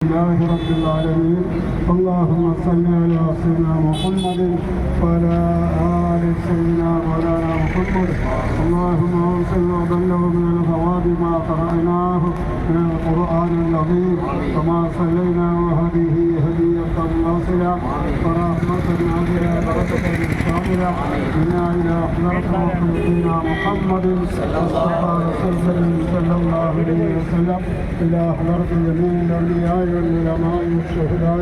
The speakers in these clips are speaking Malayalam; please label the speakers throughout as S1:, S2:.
S1: لله رب العالمين اللهم صل على سيدنا محمد وعلى آل سيدنا مولانا محمد اللهم انصر وبلغ من الثواب ما قرأناه من القرآن العظيم وما صلينا وهذه هدية واصلة ورحمة نازلة بركة شاملة. منا إلى حضرة سيدنا محمد صلى الله عليه وسلم. إلى حضرة جميع الأولياء والعلماء والشهداء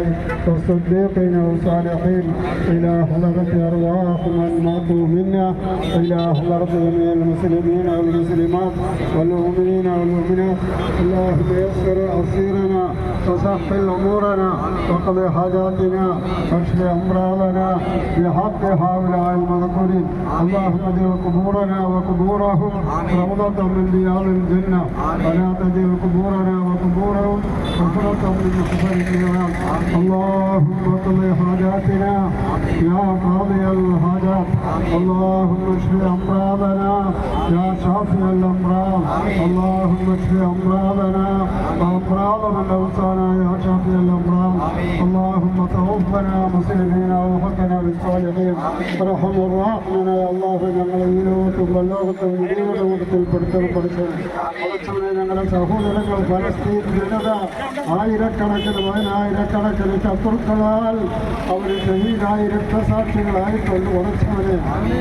S1: والصديقين والصالحين. إلى حضرة أرواح من ماتوا منا. إلى حضرة جميع المسلمين والمسلمات والمؤمنين والمؤمنات. اللهم يسر أصيرنا وسهل أمورنا وقض حاجاتنا واشف أمراضنا بحق هؤلاء المذكورين. اللهم اجعل قبورنا وقبورهم روضة من رياض الجنة. ولا تجعل قبورنا وقبورهم حفرة من حفر النيران اللهم اقض حاجاتنا يا قاضي الحاجات. اللهم اشف أمراضنا يا شافي الأمراض. اللهم اشف أمراضنا وأمراض من أوصانا يا شافي الأمراض اللهم توفنا مسلمين وحقنا بالصالحين ارحم الراحمين يا الله ഞങ്ങളെ ഈ ലോകത്തും വല്ലോകത്തും ഈ ലോകത്തിൽ പെടുത്തൽ പഠിച്ചത് പഠിച്ചവനെ ഞങ്ങളുടെ സഹോദരങ്ങൾ പലസ്തീൻ ജനത ആയിരക്കണക്കിന് പതിനായിരക്കണക്കിന് ശത്രുക്കളാൽ അവർ ഷഹീദായി രക്തസാക്ഷികളായിക്കൊണ്ട് ഉറച്ചവനെ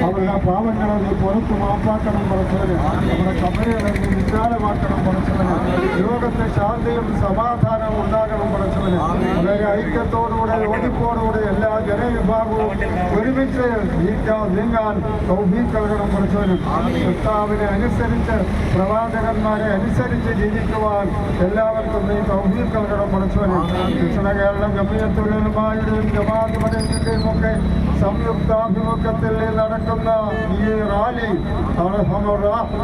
S1: അവരുടെ പാവങ്ങളെ നീ പുറത്തു മാപ്പാക്കണം പറച്ചവനെ നമ്മുടെ കബരകളെ നീ വിശാലമാക്കണം പറച്ചവനെ ലോകത്തെ ശാന്തിയും സമാധാനവും ഉണ്ടാകണം പ്രശ്നം വളരെ ഐക്യത്തോടുകൂടെ ഓടിപ്പോടുകൂടെ എല്ലാ ജനവിഭാഗവും ഒരുമിച്ച് നീക്കാൻ നീങ്ങാൻ സൗഭീകരണം പഠിച്ചവനും. കർത്താവിനെ അനുസരിച്ച് പ്രവാചകന്മാരെ അനുസരിച്ച് ജീവിക്കുവാൻ എല്ലാവർക്കും നീ സൗഭീകരണം പഠിച്ചവനും. ദക്ഷിണ കേരളം ഗമ്യത്തുലമായുടെയും ജമാഅത്ത് ഒക്കെ സംയുക്താഭിമുഖത്തിൽ നടക്കുന്ന ഈ റാലി അള്ളാഹു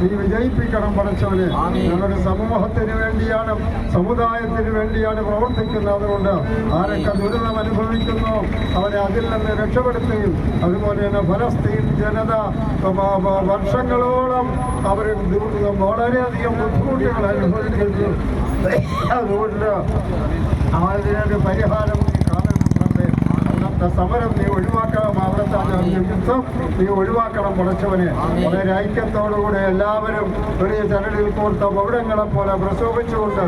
S1: നീ വിജയിപ്പിക്കണം പഠിച്ചവനെ. ഞങ്ങളുടെ സമൂഹത്തിന് വേണ്ടിയാണ് സമുദായത്തിന് വേണ്ടിയാണ് പ്രവർത്തിക്കുന്നത് അതുകൊണ്ട് ആരൊക്കെ ദുരിതം അനുഭവിക്കുന്നു അവരെ അതിൽ നിന്ന് രക്ഷപ്പെടുത്തുകയും അതുപോലെ തന്നെ ഫലസ്തീൻ ജനത വർഷങ്ങളോളം അവർ വളരെയധികം ബുദ്ധിമുട്ടുകൾ അനുഭവിക്കുന്നു. അതുകൊണ്ട് അതിനൊരു പരിഹാരം കാണുന്നുണ്ട്. അന്നത്തെ സമരം നീ ഒഴിവാക്കാൻ യുദ്ധം നീ ഒഴിവാക്കണം പടച്ചവനെ വളരെ ഐക്യത്തോടുകൂടെ എല്ലാവരും ഒരു ചരടിൽ കൂർത്ത പൗരങ്ങളെ പോലെ പ്രശോഭിച്ചുകൊണ്ട്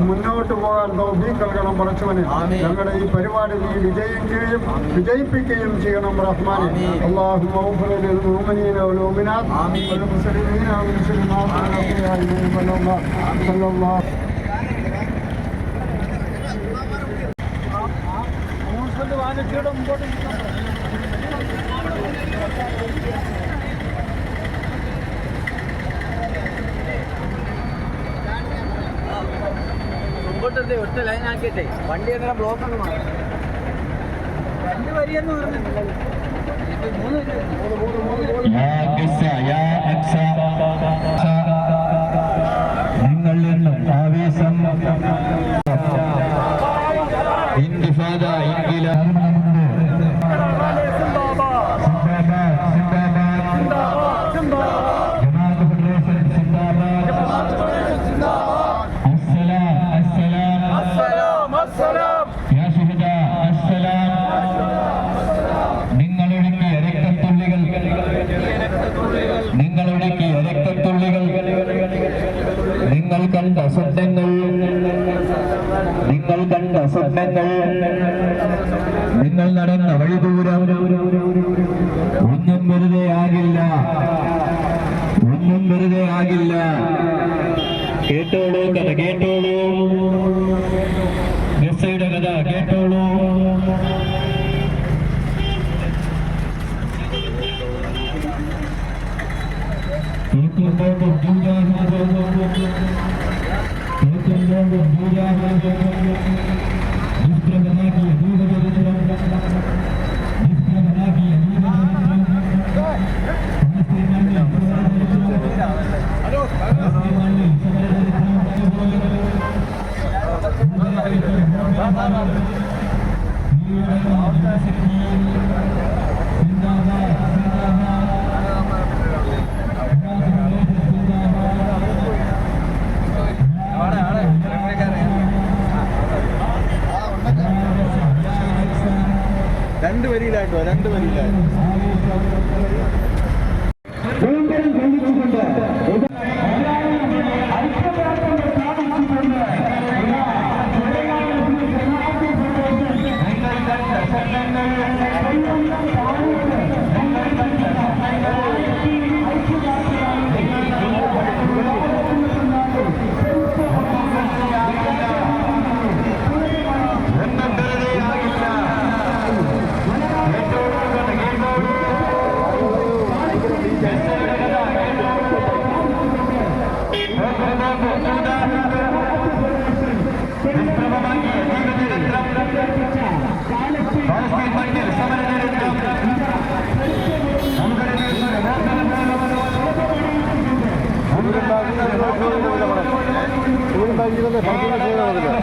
S1: മുന്നോട്ട് പോകാൻ തോന്നി നൽകണം പടച്ചവനെ ഞങ്ങളുടെ ഈ പരിപാടി നീ വിജയിക്കുകയും വിജയിപ്പിക്കുകയും ചെയ്യണം റഹ്മാനെ. അള്ളാഹു വാനത്തിയുടെ മുമ്പോട്ട്
S2: മുമ്പോട്ടത്തെ ഒറ്റ ലൈൻ ആക്കിയിട്ടെ. വണ്ടി അങ്ങനെ ബ്ലോക്ക് അങ്ങ് രണ്ട് വരിയെന്ന് പറഞ്ഞിട്ടുണ്ടല്ലോ മൂന്ന് മൂന്ന് മൂന്ന്
S3: യാ ഗസ, യാ അക്സ, നിങ്ങൾ എന്നും ആവേശം ഇന്തിഫാദ ഇൻകിലാബ് സിന്ദാബാദ്, സിന്ദാബാദ്. ജമാഅത്ത് ഫെഡറേഷൻ സിന്ദാബാദ്. അസ്സലാം, അസ്സലാം. യാ ശുഹദാ, അസ്സലാം. നിങ്ങളൊഴുക്കിയ രക്തത്തുള്ളികൾ നിങ്ങളൊഴുക്കിയ രക്തത്തുള്ളികൾ നിങ്ങൾ കണ്ട സ്വപ്നങ്ങൾ. നിങ്ങൾ കണ്ട സ്വപ്നങ്ങൾ. നിങ്ങൾ നടന്ന വഴിദൂരം ഒന്നും വെറുതെ ആകില്ല. ഒന്നും വെറുതെ ആകില്ല. കേട്ടോളൂ കഥ കേട്ടോളൂ. ഗസയുടെ കഥ കേട്ടോളൂ.
S2: Thank അവിടെ
S3: जाएगा രണ്ട് വരിയിലായിട്ടോ രണ്ട് വരിയിലായിട്ടോ. ಬಾಗಿಲಿಂದ ಸಂಪೂರ್ಣ ಸೇವೆ ಹೋಗಲಿಲ್ಲ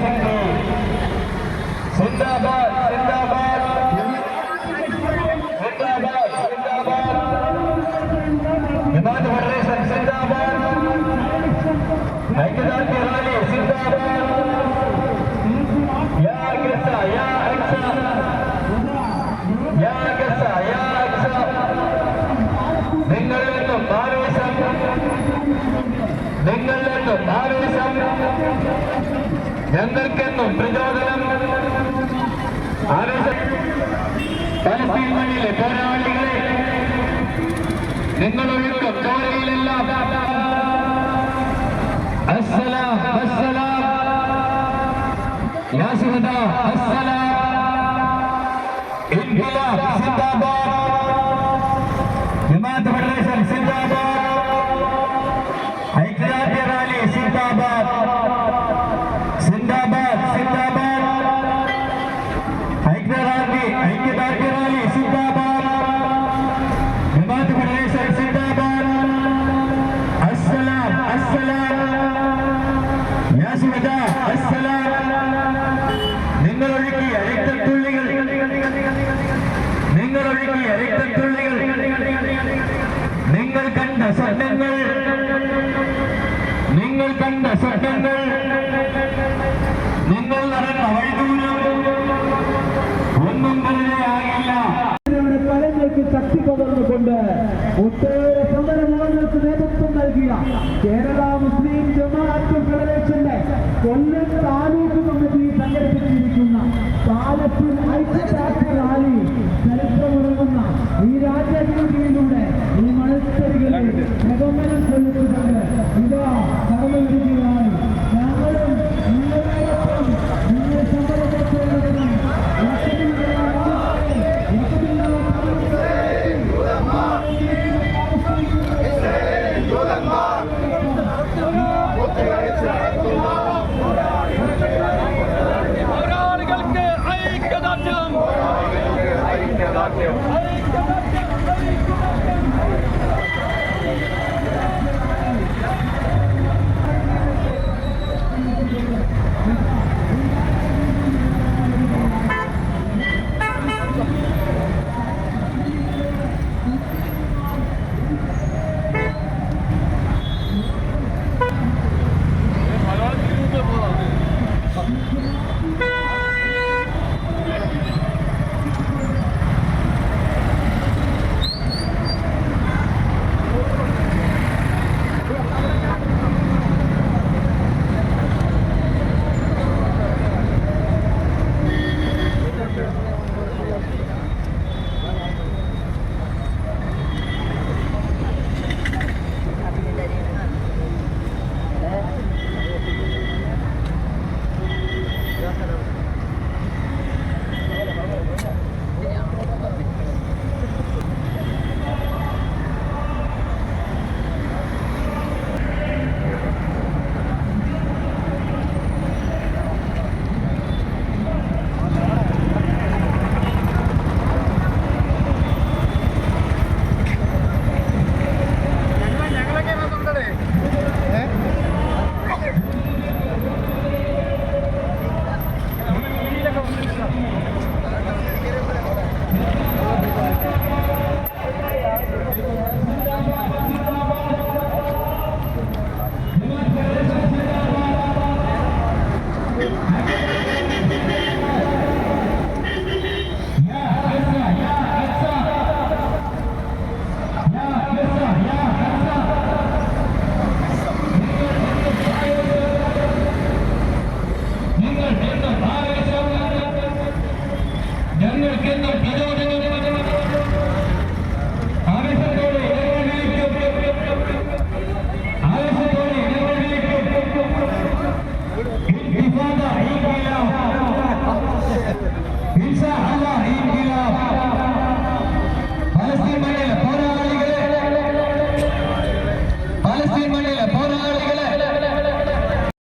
S3: ഞങ്ങൾക്കെന്നും പ്രചോദനം. പലസ്തീൻ മണ്ണിലെ പോരാളികളെ നിങ്ങൾ ഒഴുക്കും അസ്സലാം അസ്സലാം. യാ അസ്സലാം. ഇൻഖിലാബ് ഒഴുക്കിയ രക്തത്തുള്ളികൾ നിങ്ങൾ കണ്ട സ്വപ്നങ്ങൾ. നിങ്ങൾ കണ്ട സ്വപ്നങ്ങൾ. നിങ്ങൾ നടന്ന വഴിദൂരം ഒന്നും തന്നെ ആകില്ല
S4: കലങ്ങൾക്ക് ശക്തി പകർന്നുകൊണ്ട് ഒട്ടേറെ സമരമുഖങ്ങൾക്ക് നേതൃത്വം നൽകിയ കേരള മുസ്ലിം ജമാഅത്ത് ഫെഡറേഷന്റെ കൊല്ലം